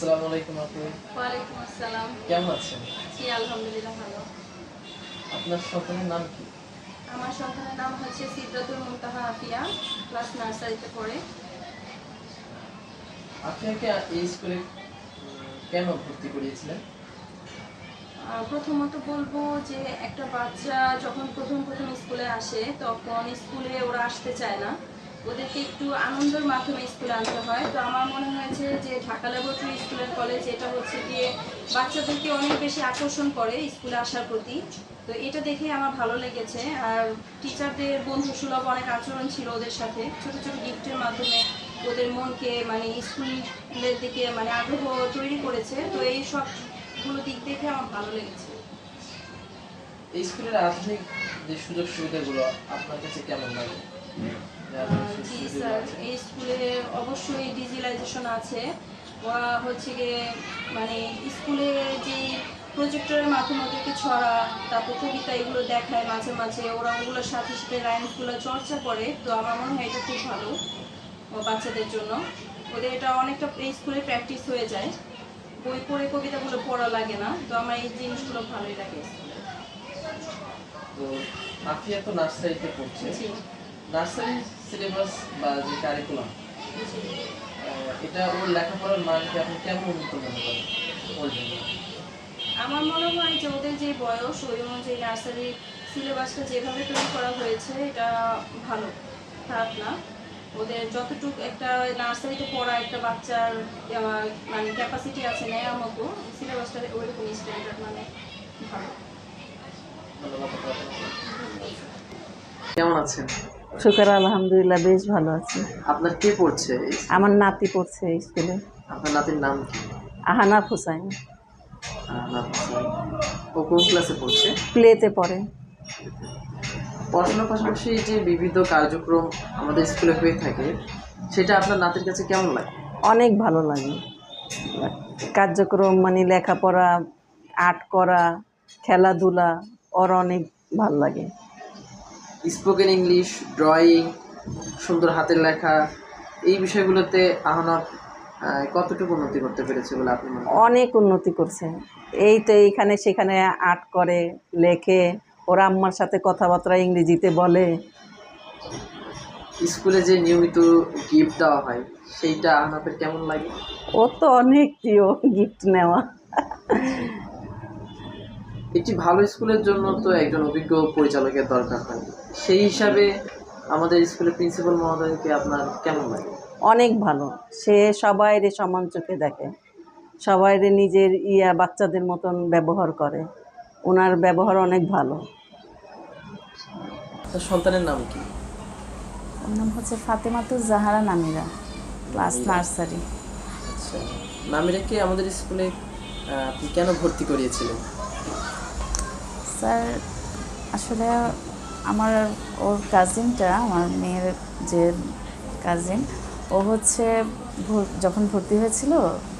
আসসালামু আলাইকুম আপু। ওয়ালাইকুম আসসালাম। কেমন আছেন? জি আলহামদুলিল্লাহ ভালো। আপনার সন্তানের নাম কি? আমার সন্তানের নাম হচ্ছে সিদ্ধাতুল মুনতাহা আফিয়া ক্লাস নার্সারিতে পড়ে। আপনাকে এই স্কুলে কেন ভর্তি করিয়েছিলেন? প্রথমত বলব যে একটা বাচ্চা যখন প্রথম প্রথম স্কুলে আসে তখন স্কুলে ওরা আসতে চায় না। ওদেরকে একটু আনন্দের মাধ্যমে স্কুলে আনতে হয়। তো আমার মনে হয়েছে যে Dhaka laboratory school and college এটা হচ্ছে গিয়ে বাচ্চাদেরকে অনেক বেশি আকর্ষণ করে স্কুলে আসার প্রতি। তো এটা দেখে আমার ভালো লেগেছে। আর টিচারদের বন্ধু সুলভ অনেক আচরণ ছিল ওদের সাথে। ছোট ছোট গিফটের মাধ্যমে ওদের মনকে মানে স্কুলের দিকে মানে আগ্রহ তৈরি করেছে। তো এই সবগুলো দিক দেখে আমার ভালো লেগেছে। এই স্কুলের আধুনিক যে সুযোগ সুবিধাগুলো আপনার কাছে কেমন লাগে? জি স্যার এই স্কুলে অবশ্যই ডিজিটালাইজেশন আছে। ওরা হচ্ছে গিয়ে মানে স্কুলে যে প্রজেক্টরের মাধ্যমে ওদেরকে ছড়া তারপর কবিতা এগুলো দেখায় মাঝে মাঝে ওরা ওগুলোর সাথে সাথে রাইমসগুলো চর্চা করে তো আমার মনে হয় এটা খুব ভালো বাচ্চাদের জন্য। ওদের এটা অনেকটা এই স্কুলে প্র্যাকটিস হয়ে যায়। বই পড়ে কবিতাগুলো পড়া লাগে না তো আমার এই জিনিসগুলো ভালোই লাগে তো আফিয়া তো নার্সারিতে পড়ছে। নার্সারি সিলেবাস বা যে কারিকুলাম এটা ওর লেখাপড়ার মানকে আপনি কেমন উন্নত মনে করেন? ওর জন্য আমার মনে হয় যে ওদের যে বয়স ওই অনুযায়ী নার্সারি সিলেবাসটা যেভাবে তৈরি করা হয়েছে এটা ভালো। খারাপ না। ওদের যতটুকু একটা নার্সারিতে পড়া একটা বাচ্চার মানে ক্যাপাসিটি আছে নেওয়ার মতো সিলেবাসটা ওইরকম স্ট্যান্ডার্ড মানে ভালো। কেমন আছেন? শুক্র আলহামদুলিল্লাহ বেশ ভালো আছি। আপনার কে পড়ছে আমার নাতি পড়ছে স্কুলে। আপনার নাতির নাম কি? আহানাফ হুসাইন। আহ, নাম ও কোন ক্লাসে পড়ছে? প্লেতে পড়ে। পড়াশোনার পাশাপাশি যে বিবিধ কার্যক্রম আমাদের স্কুলে হয়ে থাকে সেটা আপনার নাতির কাছে কেমন লাগে? অনেক ভালো লাগে। কার্যক্রম মানে লেখাপড়া আর্ট করা খেলাধুলা ওর অনেক ভালো লাগে। স্পোকেন ইংলিশ ড্রয়িং সুন্দর হাতের লেখা এই বিষয়গুলোতে আহনাফ কতটুকু উন্নতি করতে পেরেছে বলে আপনি মনে অনেক উন্নতি করছে। এই তো এইখানে সেখানে আর্ট করে লেখে ওরা আম্মার সাথে কথাবার্তা ইংরেজিতে বলে। স্কুলে যে নিয়মিত গিফট দেওয়া হয় সেইটা আহনাফের কেমন লাগে? ও তো অনেক প্রিয় গিফট নেওয়া। একটি ভালো স্কুলের জন্য তো একজন অভিজ্ঞ পরিচালকের দরকার হয়। সেই হিসাবে আমাদের স্কুলের প্রিন্সিপাল মহোদয়কে আপনার কেমন লাগে? অনেক ভালো। সে সবাইরে সমান চোখে দেখে। সবাইরে নিজের ইয়া বাচ্চাদের মতন ব্যবহার করে। ওনার ব্যবহার অনেক ভালো। তার সন্তানের নাম কি? ওর নাম হচ্ছে ফাতেমাতুর জাহারা নামিরা ক্লাস নার্সারি। আচ্ছা। নামিরাকে আমাদের স্কুলে আপনি কেন ভর্তি করিয়েছিলেন? স্যার আসলে আমার ওর কাজিনটা আমার মেয়ের যে কাজিন ও হচ্ছে যখন ভর্তি হয়েছিল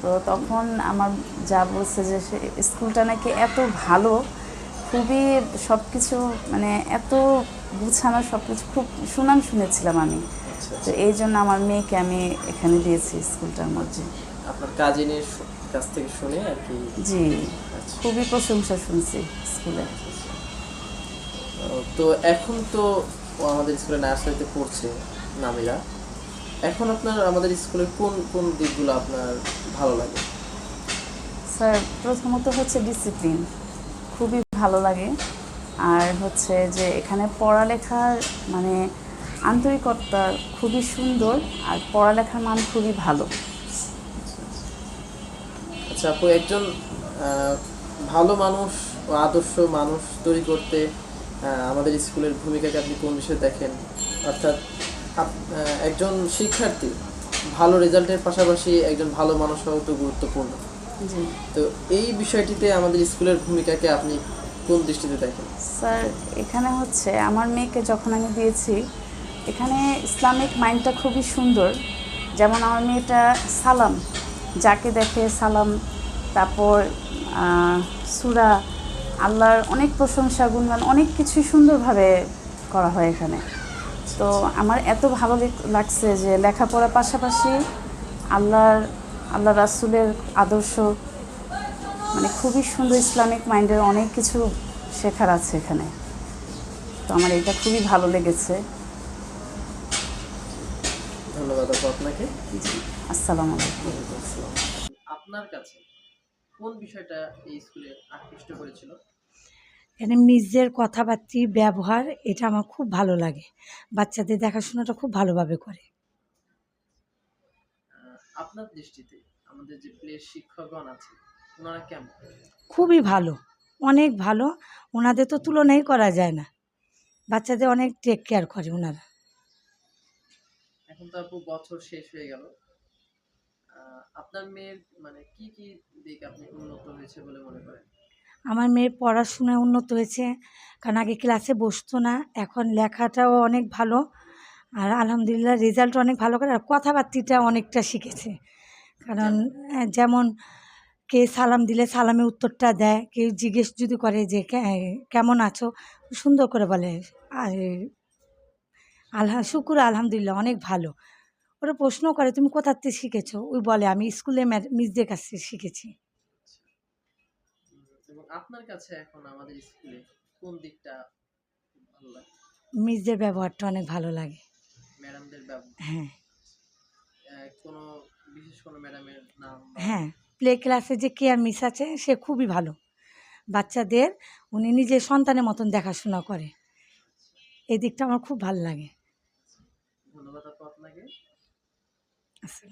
তো তখন আমার যা বলছে যে সে স্কুলটা নাকি এত ভালো খুবই সব কিছু মানে এত গুছানো সব কিছু খুব সুনাম শুনেছিলাম আমি। আচ্ছা তো এই জন্য আমার মেয়েকে আমি এখানে দিয়েছি স্কুলটার মধ্যে। আপনার কাজিনের কাছ থেকে শুনে আর কি জি। আচ্ছা খুবই প্রশংসা শুনছি স্কুলে। তো এখন তো আমাদের স্কুলে নার্সারিতে পড়ছে নামিরা এখন আপনার আমাদের স্কুলে কোন কোন দিকগুলো আপনার ভালো লাগে? স্যার প্রথমত হচ্ছে ডিসিপ্লিন খুবই ভালো লাগে। আর হচ্ছে যে এখানে পড়ালেখার মানে আন্তরিকতা খুবই সুন্দর আর পড়ালেখার মান খুবই ভালো। আচ্ছা আপু একজন ভালো মানুষ ও আদর্শ মানুষ তৈরি করতে আমাদের স্কুলের ভূমিকাকে আপনি কোন বিষয়ে দেখেন? অর্থাৎ একজন শিক্ষার্থী ভালো রেজাল্টের পাশাপাশি একজন ভালো মানুষ হওয়া তো গুরুত্বপূর্ণ। তো এই বিষয়টিতে আমাদের স্কুলের ভূমিকাকে আপনি কোন দৃষ্টিতে দেখেন? স্যার এখানে হচ্ছে আমার মেয়েকে যখন আমি দিয়েছি এখানে ইসলামিক মাইন্ডটা খুবই সুন্দর। যেমন আমার মেয়েটা সালাম যাকে দেখে সালাম তারপর সুরা আল্লাহর অনেক প্রশংসা গুণগান অনেক কিছুই সুন্দরভাবে করা হয় এখানে। তো আমার এত ভালো লাগছে যে লেখাপড়ার পাশাপাশি আল্লাহর আল্লাহ রাসুলের আদর্শ মানে খুবই সুন্দর ইসলামিক মাইন্ডের অনেক কিছু শেখার আছে এখানে। তো আমার এটা খুবই ভালো লেগেছে। ধন্যবাদ আপনাকে। আসসালামু আলাইকুম। আপনার কাছে কোন বিষয়টা এই স্কুলে আকৃষ্ট করেছিল? এখানে মিসদের কথাবার্তি ব্যবহার এটা আমার খুব ভালো লাগে। বাচ্চাদের দেখাশোনাটা খুব ভালোভাবে করে। আপনার দৃষ্টিতে আমাদের যে প্লে শিক্ষকগণ আছে ওনারা কেমন? খুবই ভালো অনেক ভালো। ওনাদের তো তুলনাই করা যায় না। বাচ্চাদের অনেক টেক কেয়ার করে ওনারা। এখন তো আপু বছর শেষ হয়ে গেল। আপনার মেয়ের মানে কি কি দিক আপনি উন্নত হয়েছে বলে মনে করেন? আমার মেয়ের পড়াশোনায় উন্নত হয়েছে কারণ আগে ক্লাসে বসতো না এখন লেখাটাও অনেক ভালো আর আলহামদুলিল্লাহ রেজাল্ট অনেক ভালো করে আর কথাবার্তিটা অনেকটা শিখেছে। কারণ যেমন কে সালাম দিলে সালামের উত্তরটা দেয় কেউ জিজ্ঞেস যদি করে যে কেমন আছো? সুন্দর করে বলে আর আলহা শুকুর আলহামদুলিল্লাহ অনেক ভালো। ওরা প্রশ্ন করে তুমি কোথার থেকে শিখেছো? ওই বলে আমি স্কুলে মিসদের কাছ থেকে শিখেছি। আপনার কাছে এখন আমাদের স্কুলে কোন দিকটা ভালো লাগে? মিসদের ব্যবহারটা অনেক ভালো লাগে। ম্যাডামদের ব্যবহার হ্যাঁ। কোনো বিশেষ কোনো ম্যাডামের নাম হ্যাঁ প্লে ক্লাসে যে কেয়ার মিস আছে সে খুবই ভালো। বাচ্চাদের উনি নিজের সন্তানের মতন দেখাশোনা করে। এই দিকটা আমার খুব ভালো লাগে। ধন্যবাদ আপনাকে। as